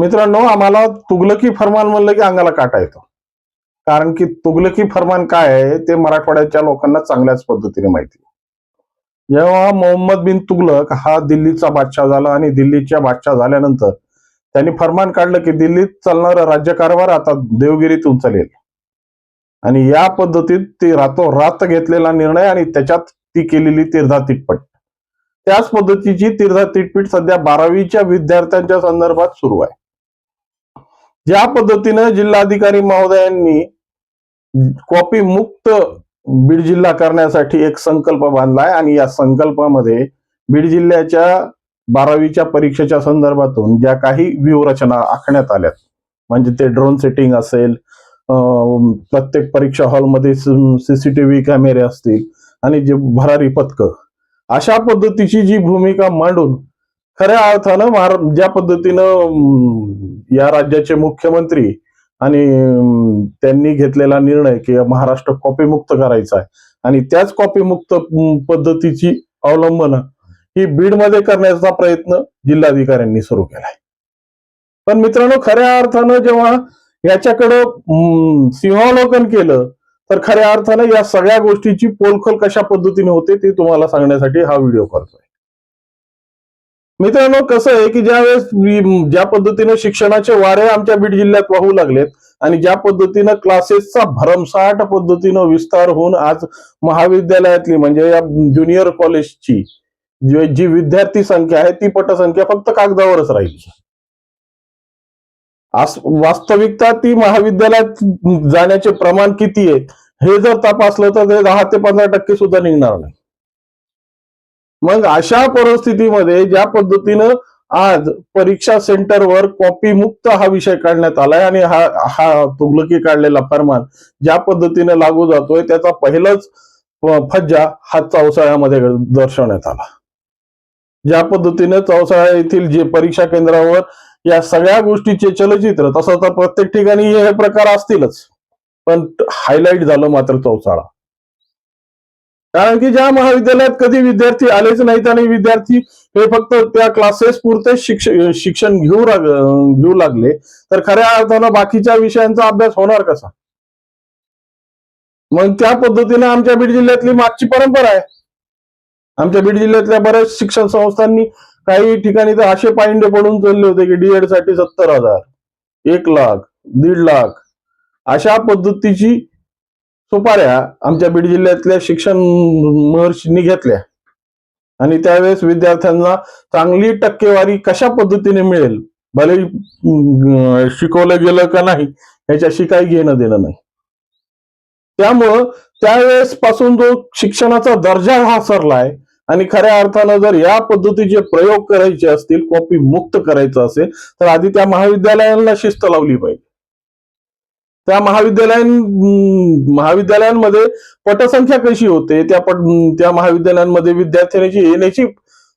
मित्रांनो आम्हाला तुगलकी फरमान म्हणलं की अंगाला काटा येतो. कारण की तुगलकी फरमान काय आहे ते मराठवाड्याच्या लोकांना चांगल्याच पद्धतीने माहिती जेव्हा मोहम्मद बिन तुगलक हा दिल्लीचा बादशाह झाला आणि दिल्लीच्या बादशाह झाल्यानंतर त्यांनी फरमान काढलं की दिल्लीत चालणारा राज्यकारभार आता देवगिरीतून चालेल. आणि या पद्धतीत ती रातोरात घेतलेला निर्णय आणि त्याच्यात ती केलेली तिरधा तिटपट त्याच पद्धतीची तिरधा तिटपीट सध्या बारावीच्या विद्यार्थ्यांच्या संदर्भात सुरू आहे. ज्या पद्धतीनं जिल्हाधिकारी महोदयांनी कॉपी मुक्त बीड जिल्हा करण्यासाठी एक संकल्प बांधलाय आणि या संकल्पामध्ये बीड जिल्ह्याच्या बारावीच्या परीक्षेच्या संदर्भातून ज्या काही व्यूहरचना आखण्यात आल्यात म्हणजे ते ड्रोन सेटिंग असेल अं, प्रत्येक परीक्षा हॉलमध्ये सीसीटीव्ही कॅमेरे असतील आणि जे भरारी पथक अशा पद्धतीची जी भूमिका मांडून खऱ्या अर्थानं महार ज्या पद्धतीनं या राज्याचे मुख्यमंत्री आणि त्यांनी घेतलेला निर्णय की महाराष्ट्र कॉपीमुक्त करायचा आहे. आणि त्याच कॉपीमुक्त पद्धतीची अवलंबन ही बीडमध्ये करण्याचा प्रयत्न जिल्हाधिकाऱ्यांनी सुरू केलाय पण मित्रांनो खऱ्या अर्थानं जेव्हा याच्याकडं सिंहावलोकन केलं तर खऱ्या अर्थानं या सगळ्या गोष्टीची पोलखोल कशा पद्धतीने होते ते तुम्हाला सांगण्यासाठी हा व्हिडिओ करतोय. मित्रांनो कसं आहे की ज्यावेळेस ज्या पद्धतीने शिक्षणाचे वारे आमच्या बीड जिल्ह्यात वाहू लागलेत आणि ज्या पद्धतीनं क्लासेसचा भरमसाठ पद्धतीनं विस्तार होऊन आज महाविद्यालयातली म्हणजे या ज्युनियर कॉलेजची जी विद्यार्थी संख्या आहे ती पटसंख्या फक्त कागदावरच राहिली. आज वास्तविकता ती महाविद्यालयात जाण्याचे प्रमाण किती आहे हे जर तपासलं तर ते दहा ते पंधरा टक्के सुद्धा निघणार नाही. मग अशा परिस्थितीमध्ये ज्या पद्धतीनं आज परीक्षा सेंटरवर कॉपी मुक्त हा विषय काढण्यात आलाय आणि हा हा तुगलकी काढलेला फरमान ज्या पद्धतीने लागू जातोय त्याचा पहिलाच फज्जा हा चौसाळ्यामध्ये दर्शवण्यात आला. ज्या पद्धतीने चौसाळा येथील जे परीक्षा केंद्रावर या सगळ्या गोष्टीचे चलचित्र तसं तर प्रत्येक ठिकाणी हे प्रकार असतीलच. पण हायलाईट झालं मात्र चौसाळा. कारण की ज्या महाविद्यालयात कधी विद्यार्थी आलेच नाहीत आणि विद्यार्थी हे फक्त त्या क्लासेस पुरते शिक्षण शिक्षण घेऊ लाग- घेऊ लागले तर खऱ्या अर्थानं बाकीच्या विषयांचा अभ्यास होणार कसा? मग त्या पद्धतीने आमच्या बीड जिल्ह्यातली मागची परंपरा आहे. आमच्या बीड जिल्ह्यातल्या बऱ्याच शिक्षण संस्थांनी काही ठिकाणी तर असे पायंडे पडून चालले होते की डीएडसाठी सत्तर हजार एक लाख दीड लाख अशा पद्धतीची सुपाऱ्या आमच्या बीड जिल्ह्यातल्या शिक्षण महर्षींनी घेतल्या. आणि त्यावेळेस विद्यार्थ्यांना चांगली टक्केवारी कशा पद्धतीने मिळेल? भले शिकवलं गेलं का नाही याच्याशी काही घेणं देणं नाही. त्यामुळं त्यावेळेस पासून जो शिक्षणाचा दर्जा हा सरलाय आणि खऱ्या अर्थानं जर या पद्धतीचे प्रयोग करायचे असतील कॉपी मुक्त करायचं असेल तर आधी त्या महाविद्यालयांना शिस्त लावली पाहिजे. त्या महाविद्यालयां महाविद्यालयांमध्ये पटसंख्या कशी होते? त्या पट त्या महाविद्यालयांमध्ये विद्यार्थ्यांची येण्याची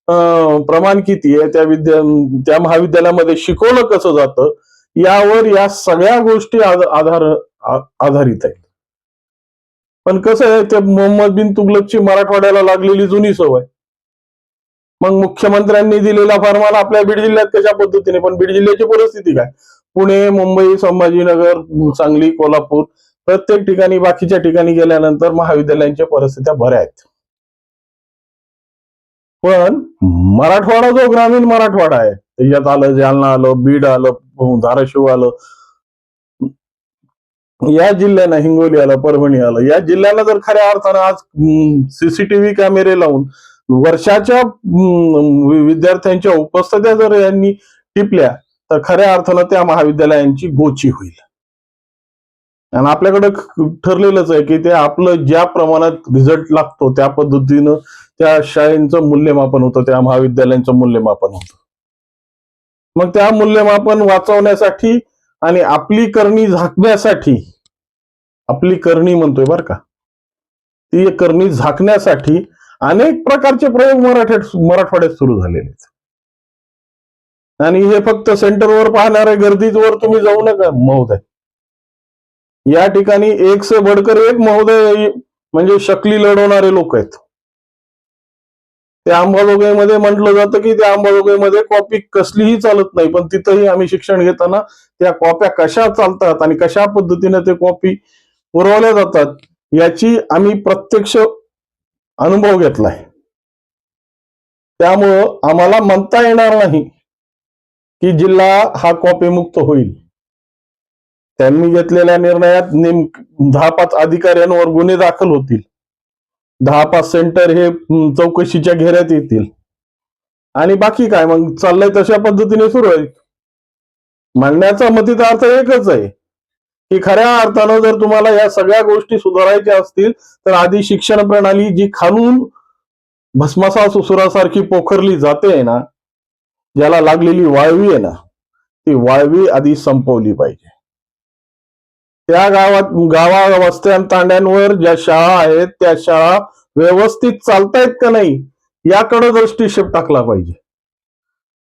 अं, प्रमाण किती आहे? त्या विद्या त्या महाविद्यालयामध्ये शिकवलं कसं जातं? यावर या सगळ्या गोष्टी आधार आधारित आहेत. पण कसं आहे ते मोहम्मद बिन तुगलकची मराठवाड्याला लागलेली जुनी सवय. मग मुख्यमंत्र्यांनी दिलेला फरमान आपल्या बीड जिल्ह्यात कशा पद्धतीने? पण बीड जिल्ह्याची परिस्थिती काय? पुणे मुंबई संभाजीनगर सांगली कोल्हापूर प्रत्येक ठिकाणी बाकीच्या ठिकाणी गेल्यानंतर महाविद्यालयांच्या परिस्थित्या बऱ्या आहेत. पण मराठवाडा जो ग्रामीण मराठवाडा आहे त्याच्यात आलं जालना आलं बीड आलं धाराशिव आलं या जिल्ह्यानं हिंगोली आलं परभणी आलं या जिल्ह्यांना जर खऱ्या अर्थानं आज सीसीटीव्ही कॅमेरे लावून वर्षाच्या विद्यार्थ्यांच्या उपस्थित्या जर यांनी टिपल्या तर खऱ्या अर्थानं त्या महाविद्यालयांची गोची होईल. आणि आपल्याकडे ठरलेलंच आहे की ते आपलं ज्या प्रमाणात रिझल्ट लागतो त्या पद्धतीनं त्या शाळेचं मूल्यमापन होतं त्या महाविद्यालयांचं मूल्यमापन होतं. मग त्या मूल्यमापन वाचवण्यासाठी आणि आपली करणी झाकण्यासाठी आपली करणी म्हणतोय बर का ती करणी झाकण्यासाठी अनेक प्रकारचे प्रयोग मराठ्यात मराठवाड्यात सुरू झालेले आहेत. आणि हे फक्त सेंटरवर पाहणाऱ्या गर्दीवर तुम्ही जाऊ नका महोदय. या ठिकाणी एक से बडकर एक महोदय म्हणजे शकली लढवणारे लोक आहेत. त्या अंबाजोगाईमध्ये म्हटलं जातं की त्या अंबाजोगाईमध्ये कॉपी कसलीही चालत नाही पण तिथंही आम्ही शिक्षण घेताना त्या कॉप्या कशा चालतात आणि कशा पद्धतीने ते कॉपी पुरवल्या जातात याची आम्ही प्रत्यक्ष अनुभव घेतलाय. त्यामुळं आम्हाला म्हणता येणार नाही की जिल्हा हा कॉपी मुक्त होईल. त्यांनी घेतलेल्या निर्णयात नेम दहा पाच अधिकाऱ्यांवर गुन्हे दाखल होतील. दहा पाच सेंटर हे चौकशीच्या घेऱ्यात येतील. आणि बाकी काय मग चाललंय तशा पद्धतीने सुरू आहे. म्हणण्याचा मतीचा अर्थ एकच आहे की खऱ्या अर्थानं जर तुम्हाला या सगळ्या गोष्टी सुधारायच्या असतील तर आधी शिक्षण प्रणाली जी खालून भस्मासा सुसुरासारखी पोखरली जाते ना ज्याला लागलेली वाळवी आहे ना ती वाळवी आधी संपवली पाहिजे. त्या गावात गावा वस्त्या तांड्यांवर ज्या शाळा आहेत त्या शाळा व्यवस्थित चालतायत का नाही याकडे दृष्टिक्षेप टाकला पाहिजे.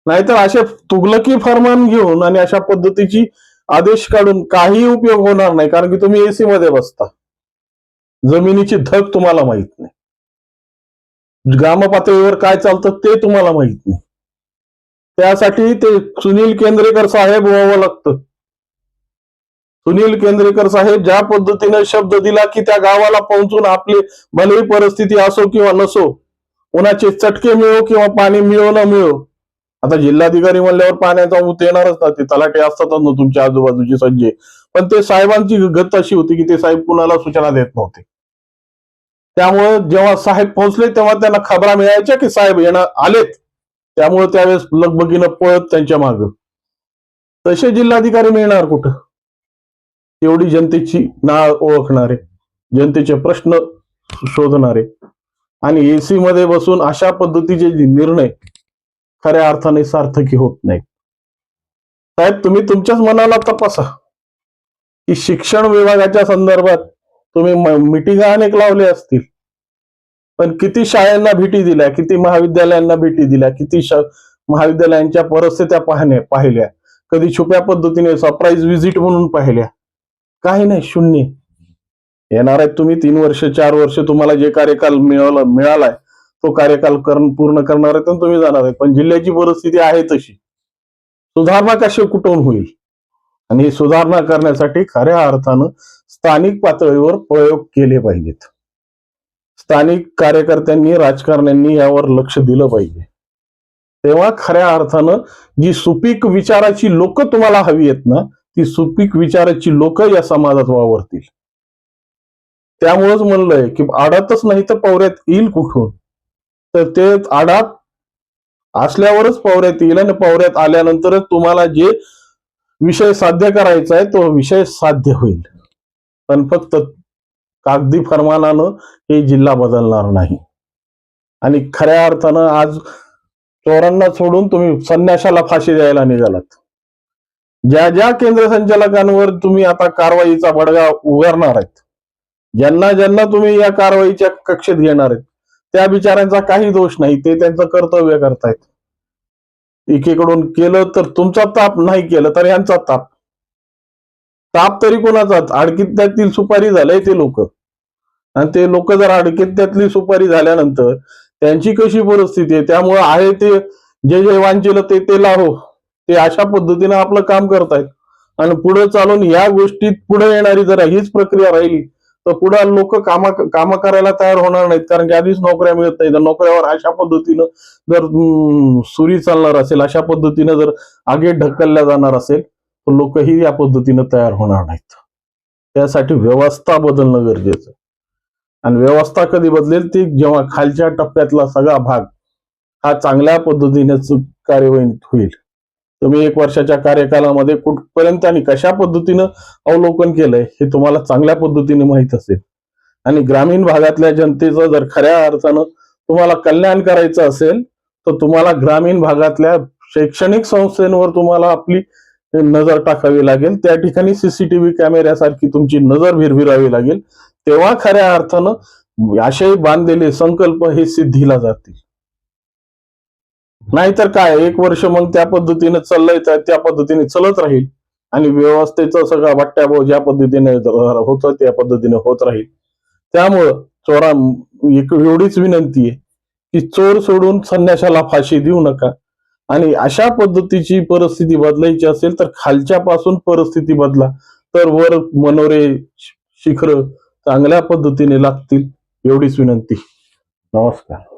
नाहीतर असे तुगलकी फरमान घेऊन आणि अशा पद्धतीची आदेश काढून काही उपयोग होणार नाही कारण की तुम्ही एसी मध्ये बसता. जमिनीची धग तुम्हाला माहीत नाही. ग्रामपातळीवर काय चालतं ते तुम्हाला माहीत नाही. त्यासाठी ते सुनील केंद्रेकर साहेब व्हावं लागतं. सुनील केंद्रेकर साहेब ज्या पद्धतीने शब्द दिला की त्या गावाला पोहोचून आपली भलेही परिस्थिती असो किंवा नसो कोणाचे चटके मिळो किंवा पाणी मिळो न मिळो आता जिल्हाधिकारी म्हणल्यावर पाण्याचा उत येणारच ना ते तलाटे असतातच ना तुमच्या आजूबाजूचे सज्जे. पण ते साहेबांची गत अशी होती की ते साहेब कुणाला सूचना देत नव्हते. त्यामुळे जेव्हा साहेब पोहोचले तेव्हा त्यांना खबरा मिळायच्या की साहेब येणार आलेत. त्यामुळे त्यावेळेस लगबगीनं पळत त्यांच्या माग. तसे जिल्हाधिकारी मिळणार कुठं? एवढी जनतेची नाळ ओळखणारे जनतेचे प्रश्न शोधणारे आणि एसी मध्ये बसून अशा पद्धतीचे निर्णय खऱ्या अर्थाने सार्थकी होत नाहीत. साहेब तुम्ही तुमच्याच मनाला तपासा की शिक्षण विभागाच्या संदर्भात तुम्ही मिटिंगा अनेक लावले असतील. पण किती शाळांना भेटी दिल्या किती महाविद्यालयांना भेटी दिल्या किती शा- महाविद्यालयांच्या परिस्थित्या पाहण्या पाहिल्या. कधी छुप्या पद्धतीने सरप्राईज व्हिजिट म्हणून पाहिल्या. काही नाही शून्य. येणार आहेत तुम्ही तीन वर्ष चार वर्ष तुम्हाला जे कार्यकाल मिळाला मिळालाय तो कार्यकाल करण पूर्ण करणार आहेत तुम्ही जाणार आहेत. पण जिल्ह्याची परिस्थिती आहे तशी. सुधारणा कशी कुठून होईल? आणि ही सुधारणा करण्यासाठी खऱ्या अर्थानं स्थानिक पातळीवर प्रयोग केले पाहिजेत. स्थानिक कार्यकर्त्यांनी राजकारण्यांनी यावर लक्ष दिलं पाहिजे. तेव्हा खऱ्या अर्थानं जी सुपीक विचाराची लोक तुम्हाला हवी आहेत ना ती सुपीक विचाराची लोक या समाजात वावरतील. त्यामुळेच म्हणलंय की आडातच नाही तर पवऱ्यात येईल कुठून? तर ते आडात असल्यावरच पवऱ्यात येईल आणि पवऱ्यात आल्यानंतरच तुम्हाला जे विषय साध्य करायचा आहे तो विषय साध्य होईल. पण फक्त कागदी फरमानानं हे जिल्हा बदलणार नाही. आणि खऱ्या अर्थानं आज चोरांना सोडून तुम्ही संन्याशाला फाशी द्यायला निघालात. ज्या ज्या केंद्र संचालकांवर तुम्ही आता कारवाईचा बडगा उगारणार आहेत ज्यांना ज्यांना तुम्ही या कारवाईच्या कक्षेत घेणार आहेत त्या बिचाऱ्यांचा काही दोष नाही ते त्यांचं कर्तव्य करतायत. एकीकडून केलं तर तुमचा ताप नाही केलं तर यांचा ताप. ताप तरी कोणाचाच. अडकित्यातील सुपारी झालंय ते लोक. आणि ते लोक जर अडकित्यातली सुपारी झाल्यानंतर त्यांची कशी परिस्थिती आहे? त्यामुळे आहे ते जे जे वांचिल ते ते लाहो. ते अशा पद्धतीने आपलं काम करतायत. आणि पुढे चालून या गोष्टीत पुढे येणारी जर हीच प्रक्रिया राहिली तर पुढे लोक कामा कामं करायला तयार होणार नाहीत. कारण की आधीच नोकऱ्या मिळत नाही तर नोकऱ्यावर अशा पद्धतीनं जर सुरी चालणार असेल अशा पद्धतीनं जर आगे ढकलल्या जाणार असेल लोकही या पद्धतीनं तयार होणार नाहीत. त्यासाठी व्यवस्था बदलणं गरजेचं आणि व्यवस्था कधी बदलेल ती जेव्हा खालच्या टप्प्यातला सगळा भाग हा चांगल्या पद्धतीने कार्यवाही होईल. तुम्ही एक वर्षाच्या कार्यकालामध्ये कुठपर्यंत आणि कशा पद्धतीनं अवलोकन केलंय हे तुम्हाला चांगल्या पद्धतीने माहीत असेल. आणि ग्रामीण भागातल्या जनतेचं जर खऱ्या अर्थानं तुम्हाला कल्याण करायचं असेल तर तुम्हाला ग्रामीण भागातल्या शैक्षणिक संस्थेंवर तुम्हाला आपली नजर टाकावी लागेल. त्या ठिकाणी सीसीटीव्ही कॅमेऱ्यासारखी तुमची नजर भिरभिरावी लागेल. तेव्हा खऱ्या अर्थानं असे बांधलेले संकल्प हे सिद्धीला जातील. नाहीतर काय? एक वर्ष मग त्या पद्धतीने चाललंय त्या त्या पद्धतीने चलत राहील. आणि व्यवस्थेचं सगळा वाट्याभाऊ ज्या पद्धतीने होत त्या पद्धतीने होत राहील. त्यामुळं चोरा एक एवढीच विनंती आहे की चोर सोडून संन्याशाला फाशी देऊ नका. आणि अशा पद्धतीची परिस्थिती बदलायची असेल तर खालच्या पासून परिस्थिती बदला. तर वर मनोरे शिखर चांगल्या पद्धतीने लागतील एवढीच विनंती. नमस्कार.